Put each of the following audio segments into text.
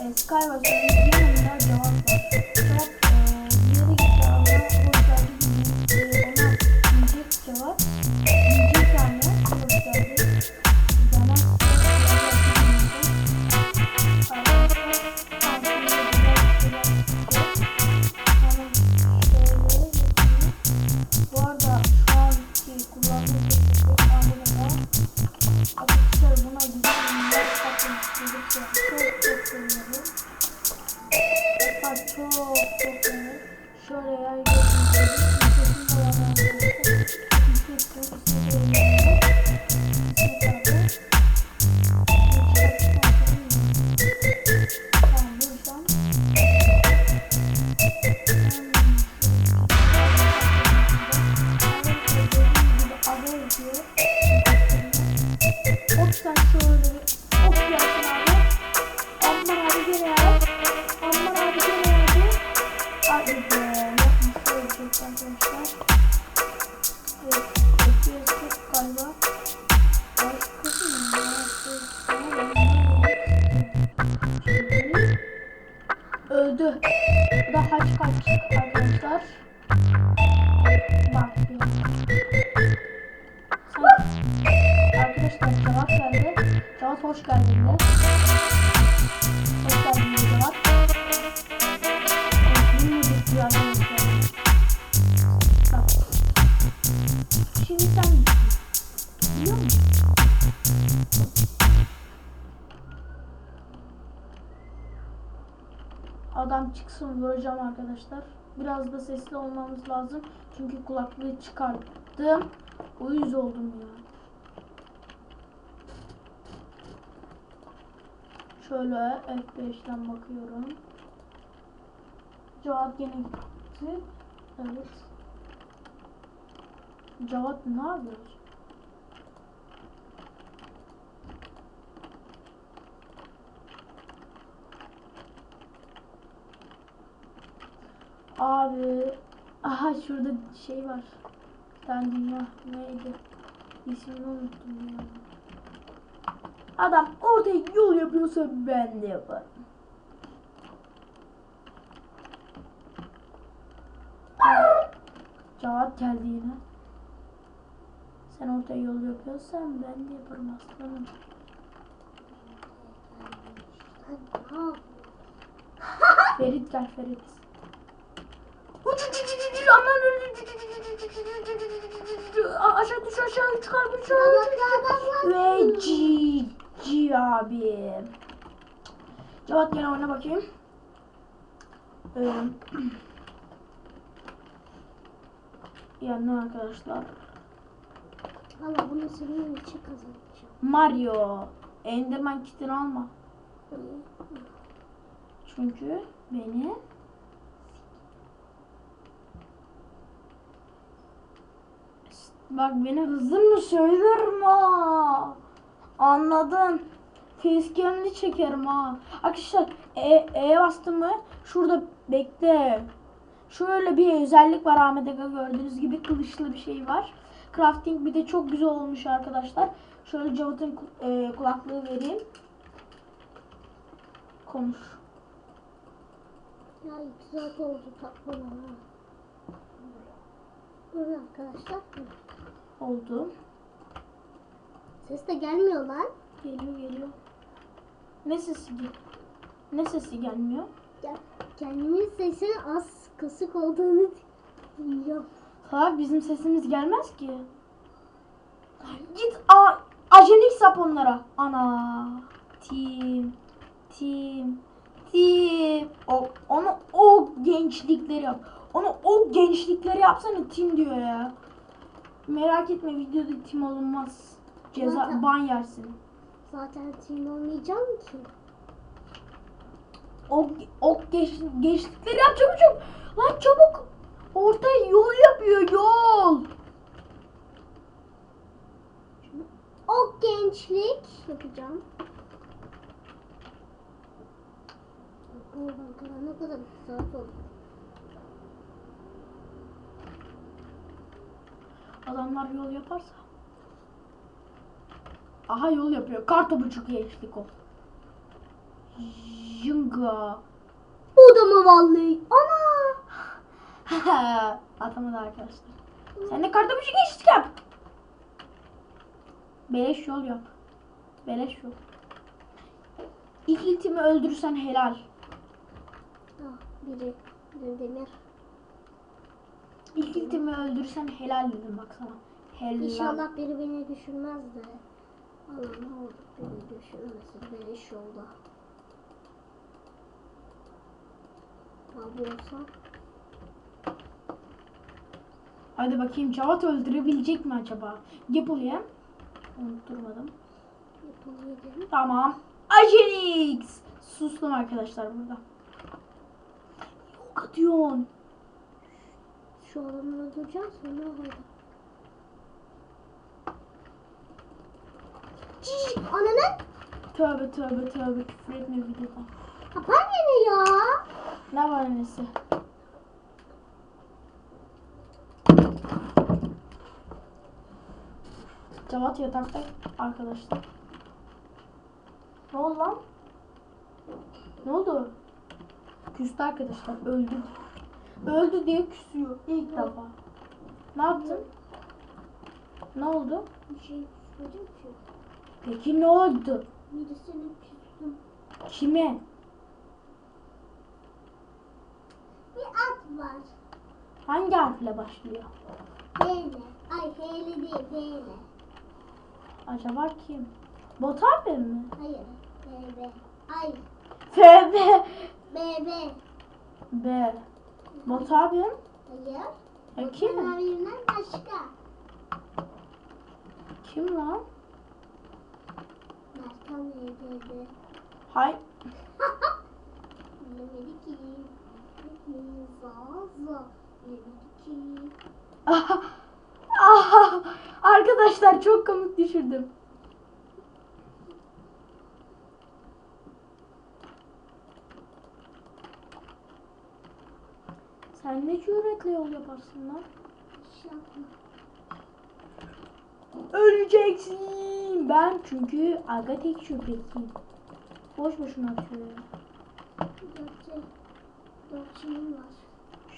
E, Sky var. Sonra Arkadaşlar buna güzel bir. Çok çok sevinirim. Hatta çok çok sevinirim. Şöyle yer gördüğünüz gibi sesin de sen şöyle bir hop yapsın abi. Aman abi gene yap. Aman abi gene yaptı. Hadi be. Yapmış ölecek arkadaşlar. Evet. Yapıyoruz galiba. Başkası mı? Öldü. Bu da haç kaç Cevap geldi. Cevap hoş geldin de. Hoş geldin de. Bak. Şimdi sen biliyor musun? Adam çıksın vuracağım arkadaşlar. Biraz da sesli olmamız lazım. Çünkü kulaklığı çıkarttım. Uyuz oldum ya. Şöyle F5'ten bakıyorum. Cevat yine gitti. Evet. Cevat ne yapıyor? Abi. Aha şurada şey var. Bir dünya neydi? İsmini unuttum ya. Adam orada yol yapıyorsa ben de yaparım. Cevap geldi yine. Sen orada yol yapıyorsan ben de yaparım aslanım. Ferit gel Ferit. Aman aşağı düş aşağı çıkar aşağı. Ve Cevat gene oyna bakayım. Ee, yani arkadaşlar. Valla bunu senin için kazanacağım. Mario. Enderman kitini alma. Çünkü beni Bak beni hızlı mı söylerim ha. Anladın. Facecam'li çekerim ha. Arkadaşlar E, e bastım mı? Şurada bekle. Şöyle bir özellik var Ahmet gördüğünüz gibi kılıçlı bir şey var. Crafting bir de çok güzel olmuş arkadaşlar. Şöyle ku- e, kulaklığı vereyim. Konuş. Ya iki saat oldu tatlı ha. Böyle arkadaşlar. Oldu. Ses de gelmiyor lan. Geliyor geliyor. Ne sesi? Ne sesi gelmiyor? Ya, kendimin sesinin az kısık olduğunu biliyorum. Ha bizim sesimiz gelmez ki. Git a ajenik sap onlara. Ana. Tim. Tim. Tim. O, onu o gençlikleri yap. Onu o gençlikleri yapsana tim diyor ya. Merak etme videoda tim olunmaz. Ceza ban yersin. Zaten team olmayacağım ki. O o geç, gençlikleri yap çabuk çabuk. Lan çabuk. Orta yol yapıyor yol. O gençlik yapacağım. Buradan kadar ne kadar saat oldu. Adamlar yol yaparsa. Aha yol yapıyor. Kartopu çok gençlik o. Junga. Bu da mı vallahi? Ana! Atamadı arkadaşlar. Sen de kartopu geçtik yap. Beleş yol yap. Beleş yol. İlk iltimi öldürürsen helal. Ah, biri. Demir. İlk iltimi öldürürsen helal dedim bak sana. Helal. İnşallah biri beni düşürmez de. Allah ne olur beni düşürmesin. Beleş yolda. Abi olsa Hadi bakayım Cavat öldürebilecek mi acaba? Gepulye. Unutturmadım. Tamam. Ajenix. Sustum arkadaşlar burada. Yok atıyorsun. Şu adamı öldüreceğim sonra orada. Ciii, Ananı Tövbe tövbe tövbe küfür etme videoda. kapan beni ya. Ne var annesi? Cavat yatakta arkadaşlar. Ne oldu lan? Ne oldu? Küstü arkadaşlar. Öldü. Öldü diye küsüyor. ilk defa. Ne yaptın? Ne oldu? Bir şey söyledim ki. Peki ne oldu? Birisini küstüm. Kime? Bir at var. Hangi harfle başlıyor? Heyle. Ay heyle değil heyle. Acaba kim? Bot abi mi? Hayır. BB. Ay FB. BB. B. Bot abim. Hayır. E kim? Kenarından başka. Kim lan? BB. Hay. Bilemedi ki. Zaza. Bilemedi ki. Aha. Aha. Arkadaşlar çok komik düşürdüm. Sen ne cüretle yol yaparsın lan? Yapma. Öleceksin. Ben çünkü aga tek şüphesiyim. Boş boşuna atıyorum. Şeyim var.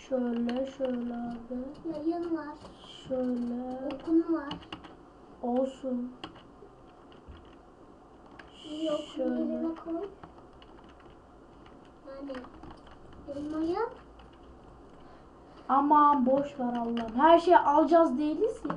Şöyle şöyle abi. Yayın var. Şöyle Okum var. olsun. Yok Şöyle. koy. Yani elmayı Aman boş ver Allah'ım. Her şeyi alacağız değiliz ya.